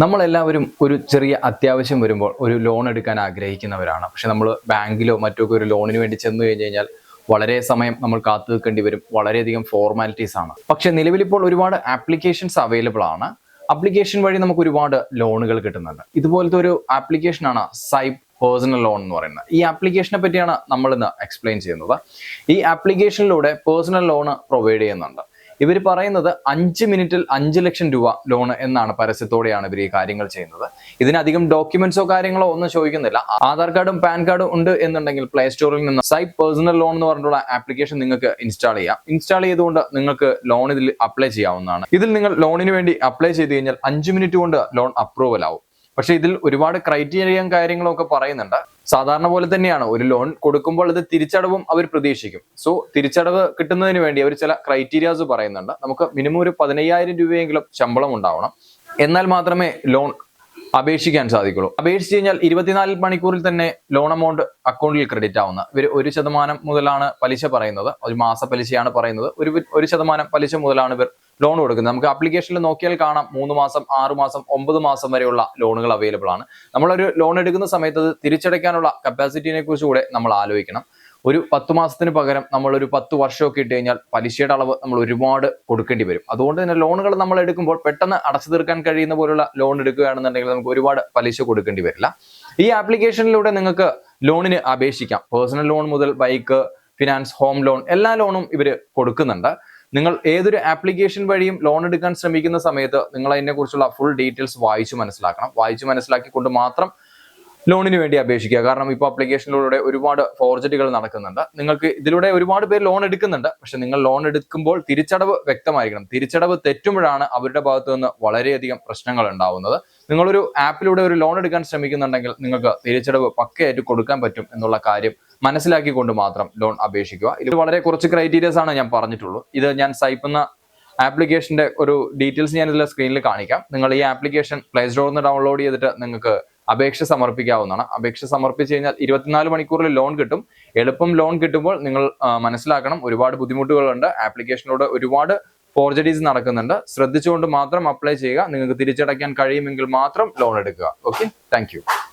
നമ്മളെല്ലാവരും ഒരു ചെറിയ അത്യാവശ്യം വരുമ്പോൾ ഒരു ലോൺ എടുക്കാൻ ആഗ്രഹിക്കുന്നവരാണ്. പക്ഷെ നമ്മൾ ബാങ്കിലോ മറ്റോ ഒരു ലോണിന് വേണ്ടി ചെന്ന് കഴിഞ്ഞ് കഴിഞ്ഞാൽ വളരെ സമയം നമ്മൾ കാത്തു നിൽക്കേണ്ടി വരും. വളരെയധികം ഫോർമാലിറ്റീസ് ആണ്. പക്ഷെ നിലവിലിപ്പോൾ ഒരുപാട് ആപ്ലിക്കേഷൻസ് അവൈലബിൾ ആണ്. ആപ്ലിക്കേഷൻ വഴി നമുക്ക് ഒരുപാട് ലോണുകൾ കിട്ടുന്നുണ്ട്. ഇതുപോലത്തെ ഒരു ആപ്ലിക്കേഷനാണ് സൈപ്പ് പേഴ്സണൽ ലോൺ എന്ന് പറയുന്നത്. ഈ ആപ്ലിക്കേഷനെ പറ്റിയാണ് നമ്മൾ ഇന്ന് എക്സ്പ്ലെയിൻ ചെയ്യുന്നത്. ഈ ആപ്ലിക്കേഷനിലൂടെ പേഴ്സണൽ ലോണ് പ്രൊവൈഡ് ചെയ്യുന്നുണ്ട്. ഇവർ പറയുന്നത് അഞ്ച് മിനിറ്റിൽ അഞ്ച് ലക്ഷം രൂപ ലോൺ എന്നാണ് പരസ്യത്തോടെയാണ് ഇവർ ഈ കാര്യങ്ങൾ ചെയ്യുന്നത്. ഇതിനധികം ഡോക്യുമെന്റ്സോ കാര്യങ്ങളോ ഒന്നും ചോദിക്കുന്നില്ല. ആധാർ കാർഡും പാൻ കാർഡും ഉണ്ട് എന്നുണ്ടെങ്കിൽ പ്ലേ സ്റ്റോറിൽ നിന്ന് സൈ പേഴ്സണൽ ലോൺ എന്ന് പറഞ്ഞിട്ടുള്ള ആപ്ലിക്കേഷൻ നിങ്ങൾക്ക് ഇൻസ്റ്റാൾ ചെയ്യാം. ഇൻസ്റ്റാൾ ചെയ്തുകൊണ്ട് നിങ്ങൾക്ക് ലോൺ ഇതിൽ അപ്ലൈ ചെയ്യാവുന്നതാണ്. ഇതിൽ നിങ്ങൾ ലോണിന് വേണ്ടി അപ്ലൈ ചെയ്ത് കഴിഞ്ഞാൽ അഞ്ച് മിനിറ്റ് കൊണ്ട് ലോൺ അപ്രൂവൽ ആവും. പക്ഷേ ഇതിൽ ഒരുപാട് ക്രൈറ്റീരിയയും കാര്യങ്ങളും ഒക്കെ പറയുന്നുണ്ട്. സാധാരണ പോലെ തന്നെയാണ്. ഒരു ലോൺ കൊടുക്കുമ്പോൾ അത് തിരിച്ചടവും അവർ പ്രതീക്ഷിക്കും. സോ തിരിച്ചടവ് കിട്ടുന്നതിന് വേണ്ടി അവർ ചില ക്രൈറ്റീരിയാസ് പറയുന്നുണ്ട്. നമുക്ക് മിനിമം ഒരു പതിനയ്യായിരം രൂപയെങ്കിലും ശമ്പളം ഉണ്ടാവണം. എന്നാൽ മാത്രമേ ലോൺ അപേക്ഷിക്കാൻ സാധിക്കുള്ളൂ. അപേക്ഷിച്ച് കഴിഞ്ഞാൽ ഇരുപത്തിനാല് മണിക്കൂറിൽ തന്നെ ലോൺ എമൗണ്ട് അക്കൗണ്ടിൽ ക്രെഡിറ്റ് ആവുന്ന ഇവർ ഒരു ശതമാനം മുതലാണ് പലിശ പറയുന്നത്. ഒരു മാസ പലിശയാണ് പറയുന്നത്. ഒരു ഒരു ശതമാനം പലിശ മുതലാണ് ഇവർ ലോൺ കൊടുക്കുന്നത്. നമുക്ക് ആപ്ലിക്കേഷനിൽ നോക്കിയാൽ കാണാം മൂന്ന് മാസം ആറ് മാസം ഒമ്പത് മാസം വരെയുള്ള ലോണുകൾ അവൈലബിൾ ആണ്. നമ്മളൊരു ലോൺ എടുക്കുന്ന സമയത്ത് അത് തിരിച്ചടയ്ക്കാനുള്ള കപ്പാസിറ്റിനെ കുറിച്ച് കൂടെ നമ്മൾ ആലോചിക്കണം. ഒരു പത്ത് മാസത്തിന് പകരം നമ്മൾ ഒരു പത്ത് വർഷമൊക്കെ ഇട്ട് കഴിഞ്ഞാൽ പലിശയുടെ അളവ് നമ്മൾ ഒരുപാട് കൊടുക്കേണ്ടി വരും. അതുകൊണ്ട് തന്നെ ലോണുകൾ നമ്മൾ എടുക്കുമ്പോൾ പെട്ടെന്ന് അടച്ചു തീർക്കാൻ കഴിയുന്ന പോലുള്ള ലോൺ എടുക്കുകയാണെന്നുണ്ടെങ്കിൽ നമുക്ക് ഒരുപാട് പലിശ കൊടുക്കേണ്ടി വരില്ല. ഈ ആപ്ലിക്കേഷനിലൂടെ നിങ്ങൾക്ക് ലോണിന് അപേക്ഷിക്കാം. പേഴ്സണൽ ലോൺ മുതൽ ബൈക്ക് ഫിനാൻസ് ഹോം ലോൺ എല്ലാ ലോണും ഇവർ കൊടുക്കുന്നുണ്ട്. നിങ്ങൾ ഏതൊരു ആപ്ലിക്കേഷൻ വഴിയും ലോൺ എടുക്കാൻ ശ്രമിക്കുന്ന സമയത്ത് നിങ്ങൾ അതിനെക്കുറിച്ചുള്ള ഫുൾ ഡീറ്റെയിൽസ് വായിച്ചു മനസ്സിലാക്കണം. വായിച്ചു മനസ്സിലാക്കിക്കൊണ്ട് മാത്രം ലോണിന് വേണ്ടി അപേക്ഷിക്കുക. കാരണം ഇപ്പോൾ ആപ്ലിക്കേഷനിലൂടെ ഒരുപാട് ഫോർജറ്റുകൾ നടക്കുന്നുണ്ട്. നിങ്ങൾക്ക് ഇതിലൂടെ ഒരുപാട് പേര് ലോൺ എടുക്കുന്നുണ്ട്. പക്ഷെ നിങ്ങൾ ലോൺ എടുക്കുമ്പോൾ തിരിച്ചടവ് വ്യക്തമായിരിക്കണം. തിരിച്ചടവ് തെറ്റുമ്പോഴാണ് അവരുടെ ഭാഗത്തു നിന്ന് വളരെയധികം പ്രശ്നങ്ങൾ ഉണ്ടാവുന്നത്. നിങ്ങളൊരു ആപ്പിലൂടെ ഒരു ലോൺ എടുക്കാൻ ശ്രമിക്കുന്നുണ്ടെങ്കിൽ നിങ്ങൾക്ക് തിരിച്ചടവ് പക്കയായിട്ട് കൊടുക്കാൻ പറ്റും എന്നുള്ള കാര്യം മനസ്സിലാക്കിക്കൊണ്ട് മാത്രം ലോൺ അപേക്ഷിക്കുക. ഇത് വളരെ കുറച്ച് ക്രൈറ്റീരിയസ് ആണ് ഞാൻ പറഞ്ഞിട്ടുള്ളൂ. ഇത് ഞാൻ സൈപ്പുന്ന ആപ്ലിക്കേഷന്റെ ഒരു ഡീറ്റെയിൽസ് ഞാൻ ഇതിലെ സ്ക്രീനിൽ കാണിക്കാം. നിങ്ങൾ ഈ ആപ്ലിക്കേഷൻ പ്ലേ സ്റ്റോറിൽ നിന്ന് ഡൗൺലോഡ് ചെയ്തിട്ട് നിങ്ങൾക്ക് അപേക്ഷ സമർപ്പിക്കാവുന്നതാണ്. അപേക്ഷ സമർപ്പിച്ച് കഴിഞ്ഞാൽ ഇരുപത്തിനാല് മണിക്കൂറിൽ ലോൺ കിട്ടും. എളുപ്പം ലോൺ കിട്ടുമ്പോൾ നിങ്ങൾ മനസ്സിലാക്കണം. ഒരുപാട് ബുദ്ധിമുട്ടുകളുണ്ട്. ആപ്ലിക്കേഷനോട് ഒരുപാട് ഫോർജഡീസ് നടക്കുന്നുണ്ട്. ശ്രദ്ധിച്ചുകൊണ്ട് മാത്രം അപ്ലൈ ചെയ്യുക. നിങ്ങൾക്ക് തിരിച്ചടയ്ക്കാൻ കഴിയുമെങ്കിൽ മാത്രം ലോൺ എടുക്കുക. Okay thank